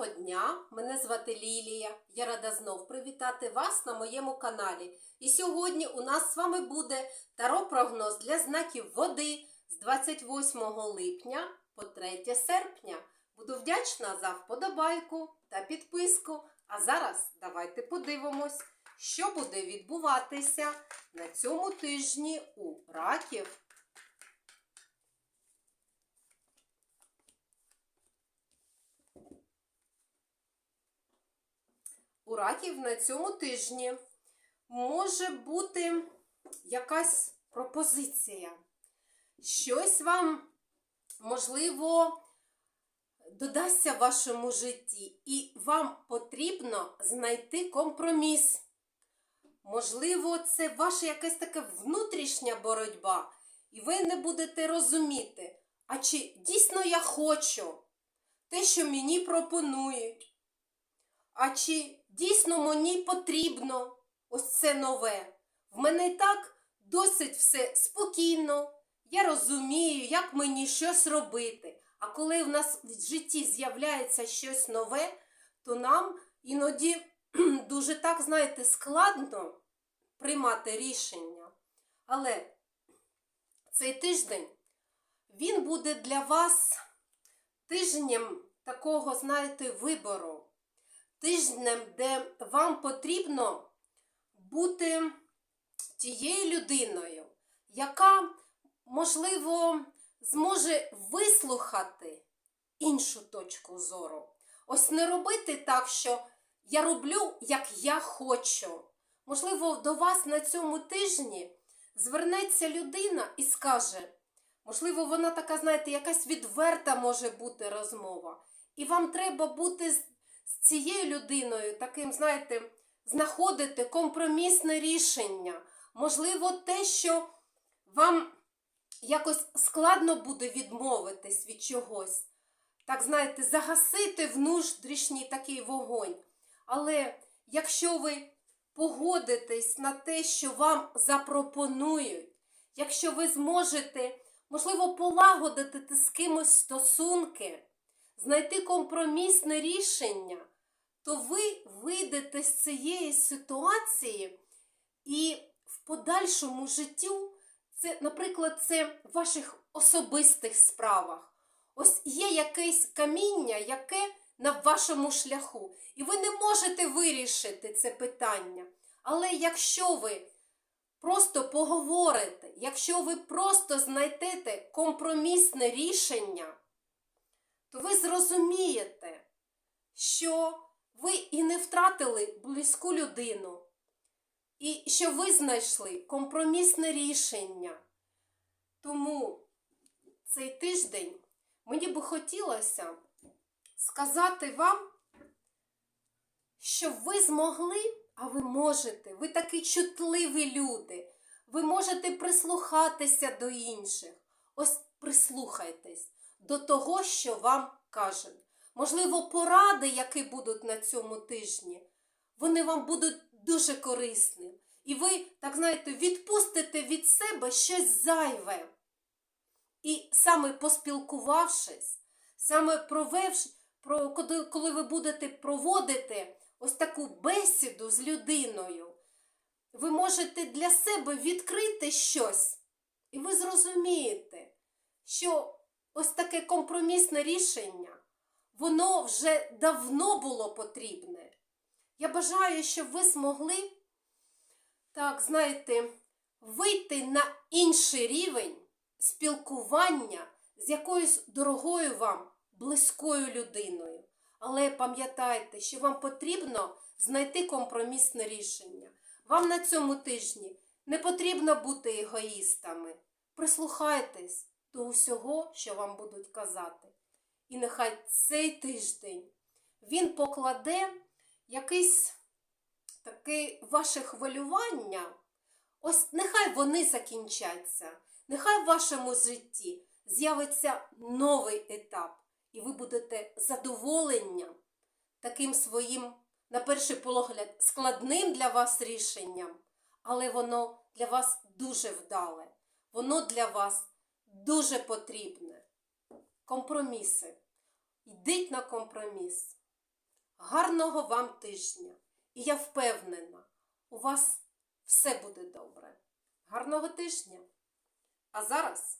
Доброго дня! Мене звати Лілія. Я рада знов привітати вас на моєму каналі. І сьогодні у нас з вами буде таро-прогноз для знаків води з 28 липня по 3 серпня. Буду вдячна за вподобайку та підписку. А зараз давайте подивимось, що буде відбуватися на цьому тижні у раків. У раків на цьому тижні може бути якась пропозиція. Щось вам, можливо, додасться в вашому житті, і вам потрібно знайти компроміс. Можливо, це ваша якась така внутрішня боротьба, і ви не будете розуміти, а чи дійсно я хочу те, що мені пропонують. А чи дійсно мені потрібно ось це нове? В мене і так досить все спокійно. Я розумію, як мені щось робити. А коли в нас в житті з'являється щось нове, то нам іноді дуже так, знаєте, складно приймати рішення. Але цей тиждень він буде для вас тижнем такого, знаєте, вибору тижнем, де вам потрібно бути тією людиною, яка, можливо, зможе вислухати іншу точку зору. Ось не робити так, що я роблю, як я хочу. Можливо, до вас на цьому тижні звернеться людина і скаже, можливо, вона така, знаєте, якась відверта може бути розмова. І вам треба бути з цією людиною, таким, знаєте, знаходити компромісне рішення. Можливо, те, що вам якось складно буде відмовитись від чогось. Так, знаєте, загасити внутрішній такий вогонь. Але якщо ви погодитесь на те, що вам запропонують, якщо ви зможете, можливо, полагодити з кимось стосунки, знайти компромісне рішення, то ви вийдете з цієї ситуації і в подальшому життю, це, наприклад, це в ваших особистих справах. Ось є якесь каміння, яке на вашому шляху, і ви не можете вирішити це питання. Але якщо ви просто поговорите, якщо ви просто знайдете компромісне рішення, то ви зрозумієте, що ви і не втратили близьку людину, і що ви знайшли компромісне рішення. Тому цей тиждень мені би хотілося сказати вам, що ви змогли, а ви можете, ви такі чутливі люди, ви можете прислухатися до інших. Ось прислухайтесь до того, що вам кажуть. Можливо, поради, які будуть на цьому тижні, вони вам будуть дуже корисні. І ви, так знаєте, відпустите від себе щось зайве. І саме поспілкувавшись, саме провевши, про, коли ви будете проводити ось таку бесіду з людиною, ви можете для себе відкрити щось, і ви зрозумієте, що ось таке компромісне рішення, воно вже давно було потрібне. Я бажаю, щоб ви змогли, так, знаєте, вийти на інший рівень спілкування з якоюсь дорогою вам, близькою людиною. Але пам'ятайте, що вам потрібно знайти компромісне рішення. Вам на цьому тижні не потрібно бути егоїстами. Прислухайтесь до усього, що вам будуть казати. І нехай цей тиждень він покладе якесь таке ваше хвилювання. Ось нехай вони закінчаться, нехай в вашому житті з'явиться новий етап, і ви будете задоволенням таким своїм, на перший погляд, складним для вас рішенням, але воно для вас дуже вдале, воно для вас дуже потрібне. Компроміси. Йдіть на компроміс. гарного вам тижня. І я впевнена, у вас все буде добре. Гарного тижня! А зараз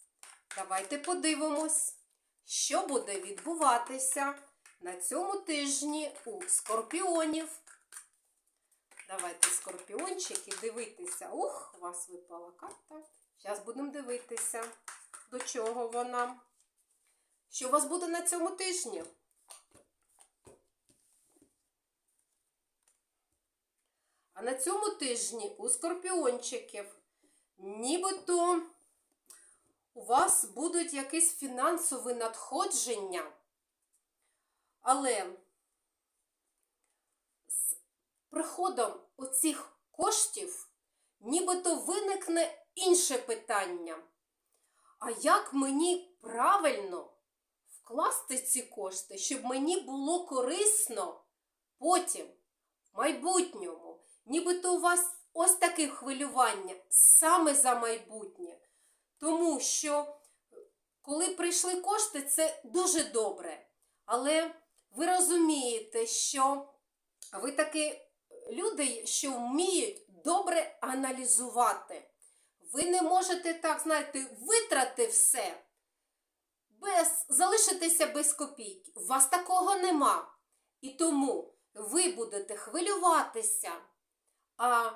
давайте подивимось, що буде відбуватися на цьому тижні у скорпіонів. Давайте скорпіончики дивитися. Ух, у вас випала карта. Зараз будемо дивитися, до чого вона. Що у вас буде на цьому тижні? А на цьому тижні у скорпіончиків нібито у вас будуть якісь фінансові надходження, але з приходом оцих коштів нібито виникне інше питання. А як мені правильно вкласти ці кошти, щоб мені було корисно потім, в майбутньому? Нібито у вас ось таке хвилювання саме за майбутнє. Тому що, коли прийшли кошти, це дуже добре. Але ви розумієте, що ви такі люди, що вміють добре аналізувати. Ви не можете так, знаєте, витрати все, без, залишитися без копійки. У вас такого нема. І тому ви будете хвилюватися. А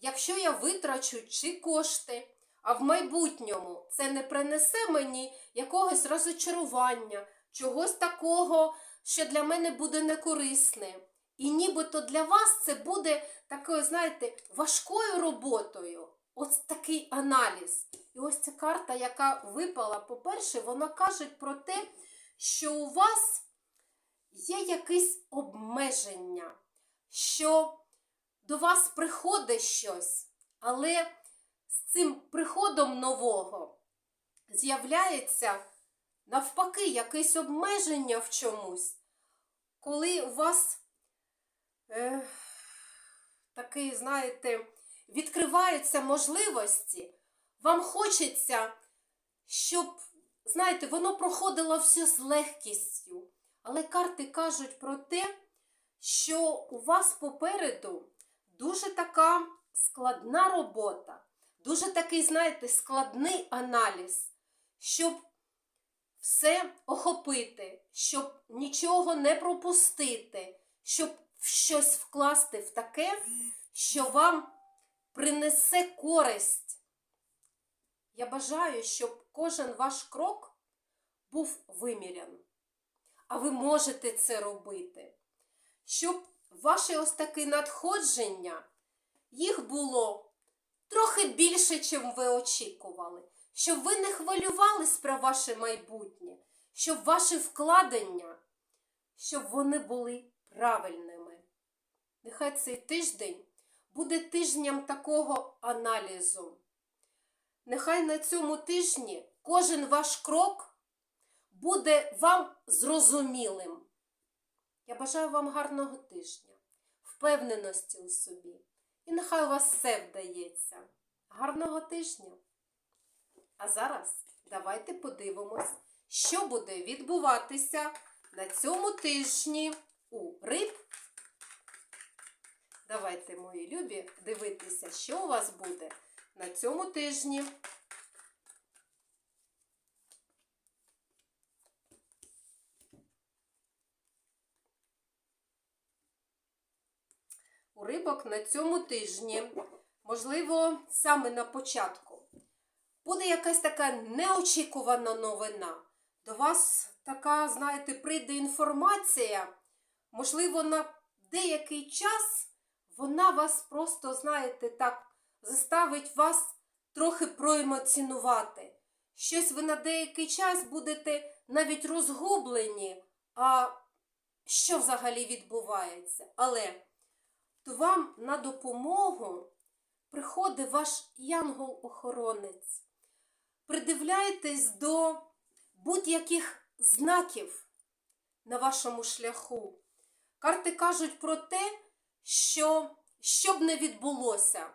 якщо я витрачу чи кошти, а в майбутньому це не принесе мені якогось розочарування, чогось такого, що для мене буде некорисне. І нібито для вас це буде такою, знаєте, важкою роботою. Ось такий аналіз. І ось ця карта, яка випала, по-перше, вона каже про те, що у вас є якесь обмеження, що до вас приходить щось, але з цим приходом нового з'являється навпаки якесь обмеження в чомусь, коли у вас е, такий, знаєте, відкриваються можливості, вам хочеться, щоб, знаєте, воно проходило все з легкістю. Але карти кажуть про те, що у вас попереду дуже така складна робота, дуже такий, знаєте, складний аналіз, щоб все охопити, щоб нічого не пропустити, щоб щось вкласти в таке, що вам принесе користь. Я бажаю, щоб кожен ваш крок був вимірян. А ви можете це робити. Щоб ваші ось такі надходження, їх було трохи більше, чим ви очікували. Щоб ви не хвилювались про ваше майбутнє, щоб ваші вкладення, щоб вони були правильними. Нехай цей тиждень буде тижнем такого аналізу. Нехай на цьому тижні кожен ваш крок буде вам зрозумілим. Я бажаю вам гарного тижня, впевненості у собі. І нехай у вас все вдається. Гарного тижня! А зараз давайте подивимось, що буде відбуватися на цьому тижні у риб. Давайте, мої любі, дивитися, що у вас буде на цьому тижні. У рибок на цьому тижні, можливо, саме на початку, буде якась така неочікувана новина. До вас така, знаєте, прийде інформація, можливо, на деякий час вона вас просто, знаєте, так, заставить вас трохи проемоцінувати. Щось ви на деякий час будете навіть розгублені, а що взагалі відбувається. Але то вам на допомогу приходить ваш янгол-охоронець. Придивляйтесь до будь-яких знаків на вашому шляху. Карти кажуть про те, що що не відбулося,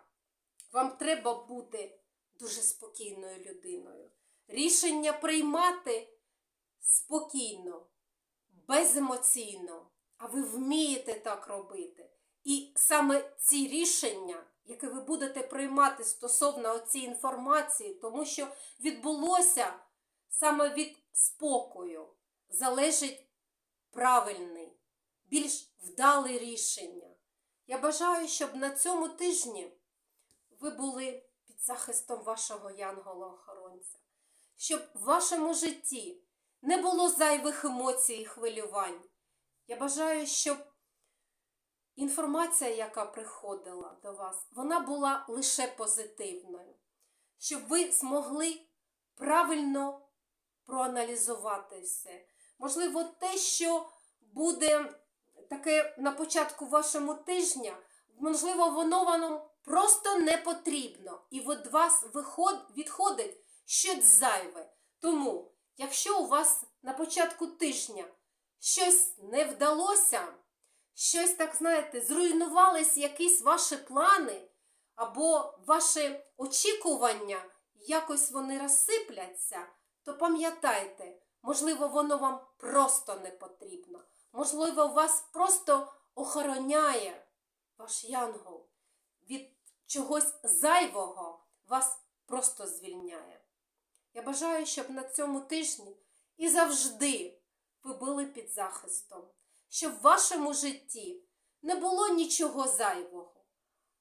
вам треба бути дуже спокійною людиною. Рішення приймати спокійно, беземоційно. а ви вмієте так робити. І саме ці рішення, які ви будете приймати стосовно цієї інформації, тому що відбулося саме від спокою, залежить правильний, більш вдале рішення. Я бажаю, щоб на цьому тижні ви були під захистом вашого янгола-охоронця, щоб в вашому житті не було зайвих емоцій і хвилювань. Я бажаю, щоб інформація, яка приходила до вас, вона була лише позитивною, щоб ви змогли правильно проаналізувати все. Можливо, те, що буде таке на початку вашому тижня, можливо, воно вам просто не потрібно, і від вас відходить щось зайве. Тому, якщо у вас на початку тижня щось не вдалося, щось так, знаєте, зруйнувались якісь ваші плани, або ваші очікування, якось вони розсипляться, то пам'ятайте, можливо, воно вам просто не потрібно. Можливо, вас просто охороняє ваш янгол від чогось зайвого, вас просто звільняє. Я бажаю, щоб на цьому тижні і завжди ви були під захистом, щоб в вашому житті не було нічого зайвого.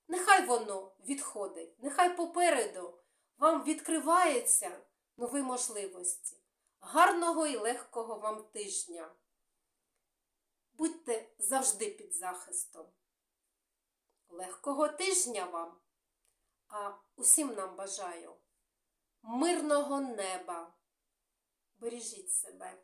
Нехай воно відходить, нехай попереду вам відкриваються нові можливості. Гарного і легкого вам тижня. Будьте завжди під захистом. Легкого тижня вам, а усім нам бажаю мирного неба. Бережіть себе.